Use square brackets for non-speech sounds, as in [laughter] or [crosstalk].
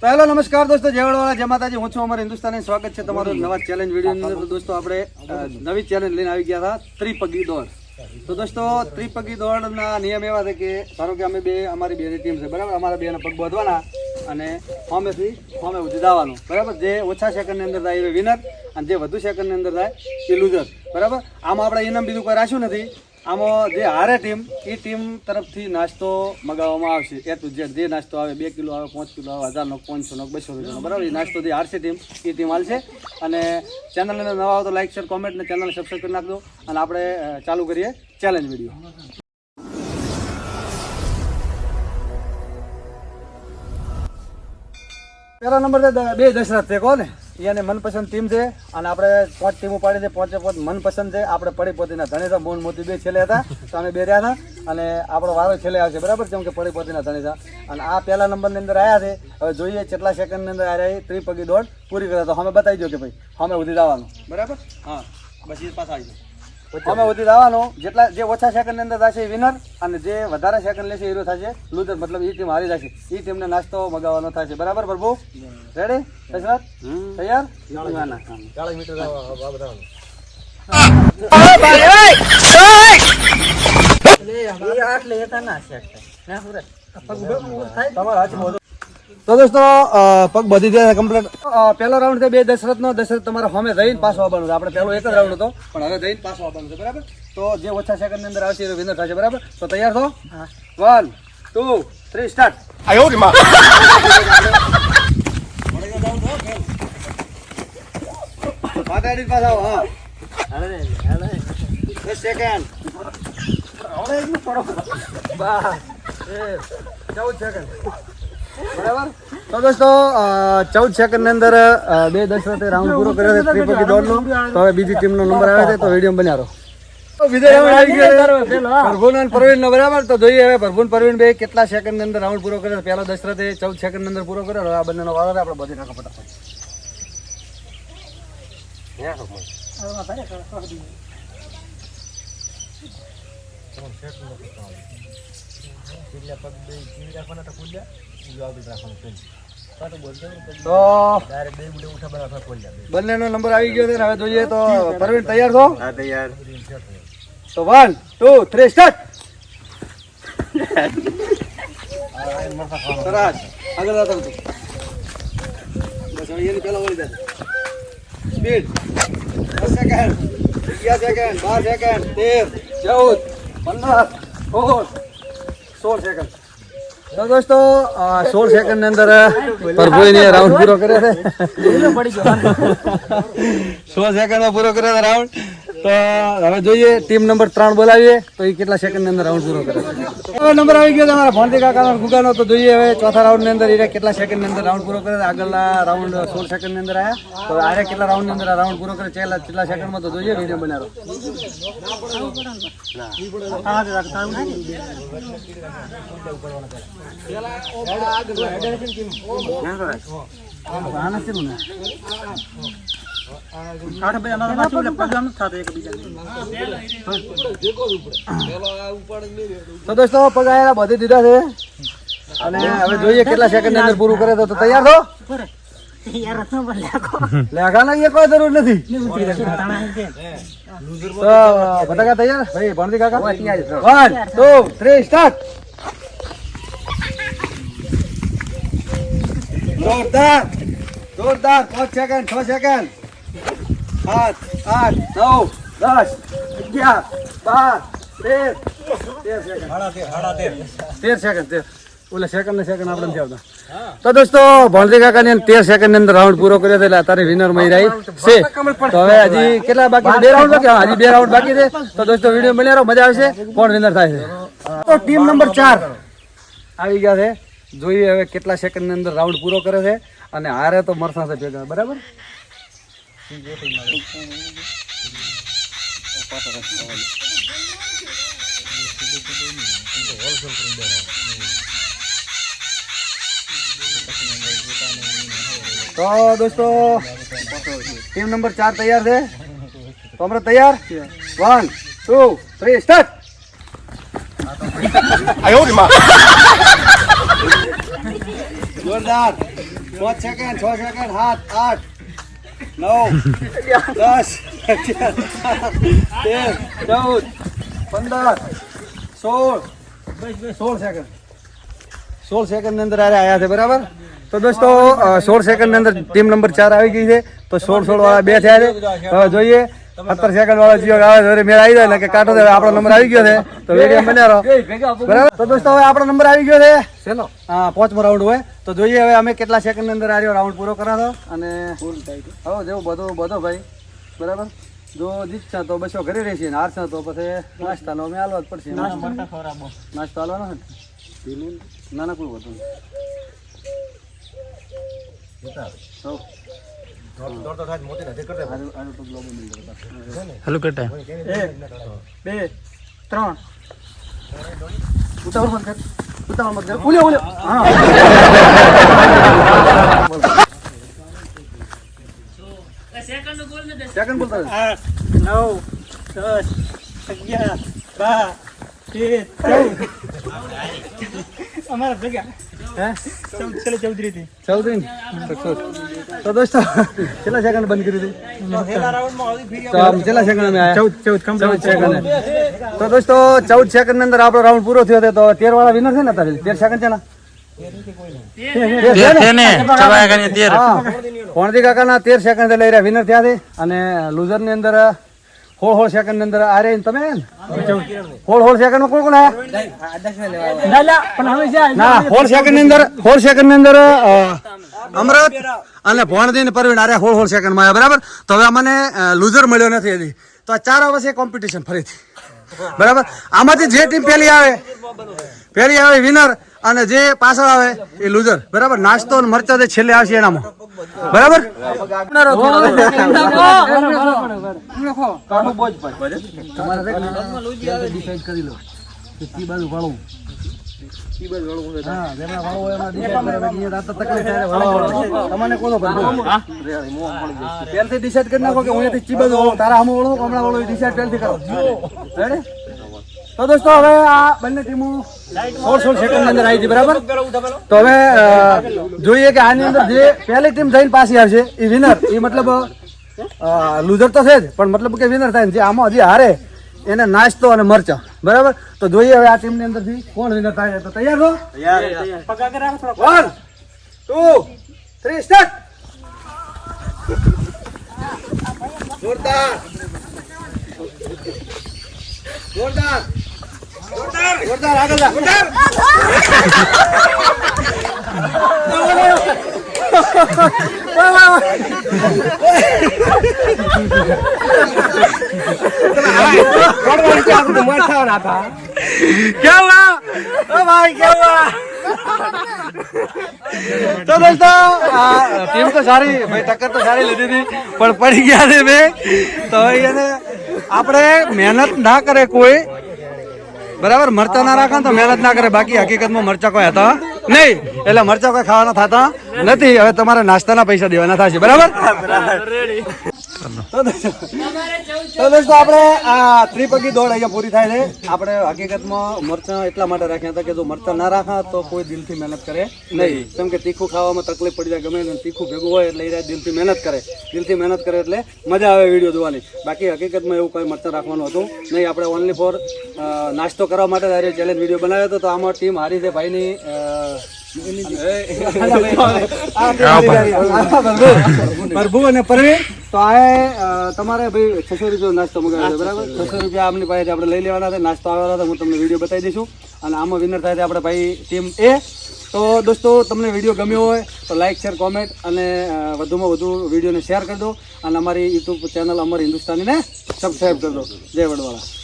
તો હેલો નમસ્કાર દોસ્તો જેવડવાળા જય માતાજી હું છું અમારા હિન્દુસ્તાની સ્વાગત છે તમારું નવા ચેલેન્જ વિડીયોની અંદર. દોસ્તો આપણે નવી ચેલેન્જ લઈને આવી ગયા હતા ત્રિપગી દોડ. તો દોસ્તો ત્રિપગી દોડના નિયમ એવા છે કે ધારો કે અમે બે અમારી બેની ટીમ છે બરાબર? અમારા બેના પગ બોધવાના અને હોમેથી હોમે ઉધી દાવાનું બરાબર? જે ઓછા સેકન્ડની અંદર થાય એ વિનર અને જે વધુ સેકન્ડની અંદર થાય એ લૂઝર બરાબર? આમાં આપણે ઇનામ બીજું કોઈ રાખ્યું નથી. આમાં જે હારે ટીમ એ ટીમ તરફથી નાસ્તો મગાવવામાં આવશે. એ ટુ ઝેડ જે નાસ્તો આવે, બે કિલો આવે, પાંચ કિલો આવે, હજારનો પાંચસોનો બસો રૂપિયાનો, બરાબર? એ નાસ્તો જે હારશે ટીમ એ ટીમ હાલશે. અને ચેનલને નવા આવે તો લાઈક શેર કોમેન્ટ ને ચેનલને સબસ્ક્રાઈબ કરી નાખજો. અને આપણે ચાલુ કરીએ ચેલેન્જ વીડિયો પહેલા નંબર બે દશરથ છે કોને એને મનપસંદ ટીમ છે અને આપણે પાંચ ટીમો પાડી છે. પાંચે પાંચ મનપસંદ છે. આપણે પડી પોતીના ધણેસા, મોહન મોતી બે છેલ્લે હતા. તો અમે બે રહ્યા હતા અને આપણો વારો છેલ્લે આવશે. બરાબર? જેમ કે પડી પોતીના ધણેસા. અને આ પહેલા નંબરની અંદર આવ્યા છે. હવે જોઈએ કેટલા સેકન્ડની અંદર આવ્યા ત્રિપગી દોડ પૂરી કરે તો અમે બતાવી દો કે ભાઈ, અમે ઉધી જવાનું. બરાબર? હા. બસ એ પાછા આવી અમે ઉધી જવાનું જેટલા જે ઓછા સેકન્ડ અંદર થશે એ વિનર અને જે વધારે સેકન્ડ લેશે હીરો થશે લૂઝર મતલબ એ ટીમ હારી જશે. એ ટીમને નાસ્તો મગાવવાનો થશે. બરાબર પ્રભુ? રેડી દશરથ તૈયાર? તો દોસ્તો પગ બધી જાય કમ્પ્લીટ પહેલો રાઉન્ડ છે બે દશરથ નો દશરથ તમારે હોમે જઈને પાછો આવવાનું છે. આપણે પહેલો એક જ રાઉન્ડ હતો પણ હવે જઈને પાછો આવવાનું છે બરાબર? તો જે ઓછા સેકન્ડની અંદર આવશે એ વિનર થશે બરાબર? તો તૈયાર છો? વન ટુ થ્રી સ્ટાર્ટ આયો એડી પાછા આવો હા. દસ સેકન્ડ ચૌદ સેકન્ડ બરાબર? તો દોસ્તો ચૌદ સેકન્ડની અંદર બે દશરથે રાઉન્ડ પૂરો કર્યો છે ત્રિપતિ દોડનો. તો હવે બીજી ટીમનો નંબર આવે છે તો વીડિયો બનાવો રહો. વિજય રાઉન્ડ આવી ગયો પ્રભુન અને પ્રવીણનો બરાબર. તો જોઈએ હવે પ્રભુન પ્રવીણ બે કેટલા સેકન્ડની અંદર રાઉન્ડ પૂરો કર્યો પહેલો દશરથે ચૌદ સેકન્ડની અંદર પૂરો કર્યો. હવે આ બંનેનો વારો છે આપણે બધી નાખો ફટાફટ. તો બંનેનો નંબર આવી ગયો છે ને હવે જોઈએ તો પ્રવીણ તૈયાર છો? તો વન ટુ થ્રી સ્ટાર્ટ સરસ. આગળ જાઓ તમે. તો. બસ હવે એની પહેલા વળી જાય સ્પીડ. દસ સેકન્ડ અગિયાર સેકન્ડ બાર સેકન્ડ તેર ચૌદ પંદર સોળ. સોળ સેકન્ડ તો દોસ્તો સોળ સેકન્ડની અંદર પ્રભુએ રાઉન્ડ પૂરો કર્યો છે. સોળ સેકન્ડમાં પૂરો કર્યો રાઉન્ડ તો હવે જોઈએ ટીમ નંબર ત્રણ બોલાવીએ, તો એ કેટલા સેકન્ડની અંદર રાઉન્ડ પૂરો કરે. હવે નંબર આવી ગયો તમારા ભણતી કાકાનો ગુગાનો, તો જોઈએ હવે ચોથા રાઉન્ડની અંદર એ કેટલા સેકન્ડની અંદર રાઉન્ડ પૂરો કરે છે. આગળના રાઉન્ડ સોળ સેકન્ડની અંદર આવ્યા તો આરે કેટલા રાઉન્ડની અંદર રાઉન્ડ પૂરો કરે છે? કેટલા સેકન્ડમાં તો જોઈએ વીડિયો બનાવો. આના શેનું ને? તો દોસ્તો પગાયેલા બધી દીધા છે. અને હવે જોઈએ કેટલા સેકન્ડ અંદર પૂરું કરે તો તૈયાર છો? લેખાના એ કોઈ જરૂર નથી. તો બટાકા તૈયાર? ભાઈ ભણતી કાકા? વન ટુ થ્રી સ્ટાર્ટ જોરદાર. જોરદાર. પાંચ સેકન્ડ છ સેકન્ડ સાત આઠ નવ દસ અગિયાર બાર તેર. તેર સેકન્ડ તેર સેકન્ડ તેર. ઓલા સેકન્ડ ને સેકન્ડ આપણે નથી આવતા. તો દોસ્તો ભણતી કાકાની અંદર તેર સેકન્ડની અંદર રાઉન્ડ પૂરો કર્યો છે એટલે અત્યારે વિનર મળી રહી છે. તો હવે હજી કેટલા બાકી બે રાઉન્ડ બાકી? હજી બે રાઉન્ડ બાકી છે. તો દોસ્તો વીડિયો મળી રહ્યો મજા આવશે. કોણ વિનર થાય છે? તો ટીમ નંબર ચાર. આવી ગયા છે. જોઈએ હવે કેટલા સેકન્ડની અંદર રાઉન્ડ પૂરો કરે છે. અને હારે તો મરસા છે ભેગા બરાબર? તો દોસ્તો ટીમ નંબર ચાર તૈયાર છે તો આપણે તૈયાર વન ટુ થ્રી સ્ટાર્ટ જોરદાર પાંચ સેકન્ડ છ સેકન્ડ સાત આઠ નવ, દસ તેર, ચૌદ, પંદર, સોળ. સોળ સેકન્ડ સોળ સેકન્ડની અંદર આરે આવ્યા છે, બરાબર? તો દોસ્તો સોળ સેકન્ડની અંદર ટીમ નંબર ચાર આવી ગઈ છે. તો સોળ સોળ વાળા બે થયા છે. જોઈએ સત્તર સેકન્ડ વાળો જીઓ આવે છે મેળ આવી જાય ને કે કાંટો દે આપણો નંબર આવી ગયો છે. તો વીડિયો બન્યા રહો. બરાબર? તો દોસ્તો હવે આપણો નંબર આવી ગયો છે. ચલો હા પાંચમો રાઉન્ડ હોય. તો જોઈએ હવે અમે કેટલા સેકન્ડની અંદર આવ્યો રાઉન્ડ પૂરો કરાતો. અને હવે જેવું બધું બધો ભાઈ. બરાબર? જો જીતશે તો બસો ઘરે રહેશે ને હારશે તો પછી નાસ્તાનો અમે હાલવા જ પડશે. નાસ્તો હાલવાનો છે ને? ના ના કોઈ વધુ. હેલો કરતા એક બે ત્રણ ઉતાવળ મત કર ઉતાવળ મત કર ઉલ્યો ઉલ્યો હા સેકન્ડ બોલતા રહે. આઠ નવ દસ અગિયાર બાર તેર ચૌદ અમારા ભેગા હે ચૌદ છેલ્લે ચૌધરી થી ચૌધરી ને? તો દોસ્તો કેટલા સેકન્ડ બંધ કરી હતી તો આમ કેટલા સેકન્ડ અમે ચૌદ ચૌદ ચૌદ સેકન્ડ તો દોસ્તો ચૌદ સેકન્ડની અંદર આપણો રાઉન્ડ પૂરો થયો હતો. તો તેર વાળા વિનર છે ને તારે? તેર સેકન્ડ છે ને? તેર છે ને? ચવાયા કરીને તેર. હા. ભણતી કાકાના તેર સેકન્ડ લઈ રહ્યા વિનર થયા છે. અને લૂઝરની અંદર હોળ હોળ સેકન્ડ અંદર આ રે તમે? હોળ હોળ સેકન્ડમાં કોણ કોણ આયા? ના હોળ સેકન્ડની અંદર હોળ સેકન્ડની અંદર અમરત અને ભણતી ને પરવીન આરે હોળ હોળ સેકન્ડમાં બરાબર? તો હવે મને લૂઝર મળ્યો નથી હજી. તો આ ચાર વર્ષે કોમ્પિટિશન ફરીથી. બરાબર? આમાંથી જે ટીમ પહેલી આવે પહેલી આવે વિનર અને જે પાછળ આવે એ લૂઝર બરાબર? નાસ્તો અને મરચા જે છેલ્લે આવશે એનામાં. બરાબર? ડિસાઈડ કરી લો. કે કી બાજુ એમાં decide કરે. નાખો કે હું તારા સામે વાળું કે હમણાં વાળું કરો. Ready? તો દોસ્તો હવે આ બંને ટીમો સોળ સોળ સેકન્ડ અંદર આવી હતી બરાબર? તો હવે જોઈએ કે આની અંદર જે પહેલી ટીમ થઈને પાછી આવશે એ વિનર એ મતલબ લૂઝર તો છે જ પણ મતલબ કે વિનર થાય જે આમાં હજી હારે એને નાસ્તો અને મરચા. બરાબર? તો જોઈએ હવે આ ટીમની અંદરથી કોણ વિનર થાય છે. તો તૈયાર છો વન ટુ થ્રી સ્ટાર્ટ જોરદાર. જોરદાર. જોરદાર. જોરદાર. આગળ જા [laughs] [laughs] તો સારી ભાઈ ટક્કર તો સારી લીધી હતી પણ પડી ગયા છે બે તો એને આપણે મહેનત ના કરે કોઈ બરાબર મરચા ના રાખે તો મહેનત ના કરે બાકી હકીકતમાં મરચા કોઈ હતા નહીં. એટલે મરચા કોઈ ખાવાના થતા નથી. હવે તમારે નાસ્તાના પૈસા દેવાના થશે. બરાબર? તો દોસ્તો આપણે આ ત્રિપગી દોડ અહીંયા પૂરી થાય છે. આપણે હકીકતમાં મરચાં એટલા માટે રાખ્યા હતા કે જો મરચાં ના રાખા તો કોઈ દિલથી મહેનત કરે નહીં. કેમ કે તીખું ખાવામાં તકલીફ પડી જાય ગમે તીખું ભેગું હોય એટલે એ દિલથી મહેનત કરે. દિલથી મહેનત કરે એટલે મજા આવે વીડિયો જોવાની. બાકી હકીકતમાં એવું કોઈ મરચાં રાખવાનું હતું નહીં. આપણે ઓનલી ફોર નાસ્તો કરવા માટે ચેલેન્જ વીડિયો બનાવ્યો હતો. તો આમાં ટીમ હારી છે. ભાઈની પ્રભુ અને પરવીન તો આ તમારે ભાઈ છસો રૂપિયા નાસ્તો મગાવ્યો બરાબર? છસો રૂપિયા આમની પાસે આપણે લઈ લેવાના હતા નાસ્તો આવેલા હતા હું તમને વીડિયો બતાવી દઈશું. અને આમાં વિનર થાય છે આપણે ભાઈ ટીમ એ તો દોસ્તો તમને વીડિયો ગમ્યો હોય તો લાઈક શેર કોમેન્ટ અને વધુમાં વધુ વિડીયોને શેર કરી દો. અને અમારી યુટ્યુબ ચેનલ અમર હિન્દુસ્તાનીને સબસ્ક્રાઈબ કરી દો. જય વડવાળા.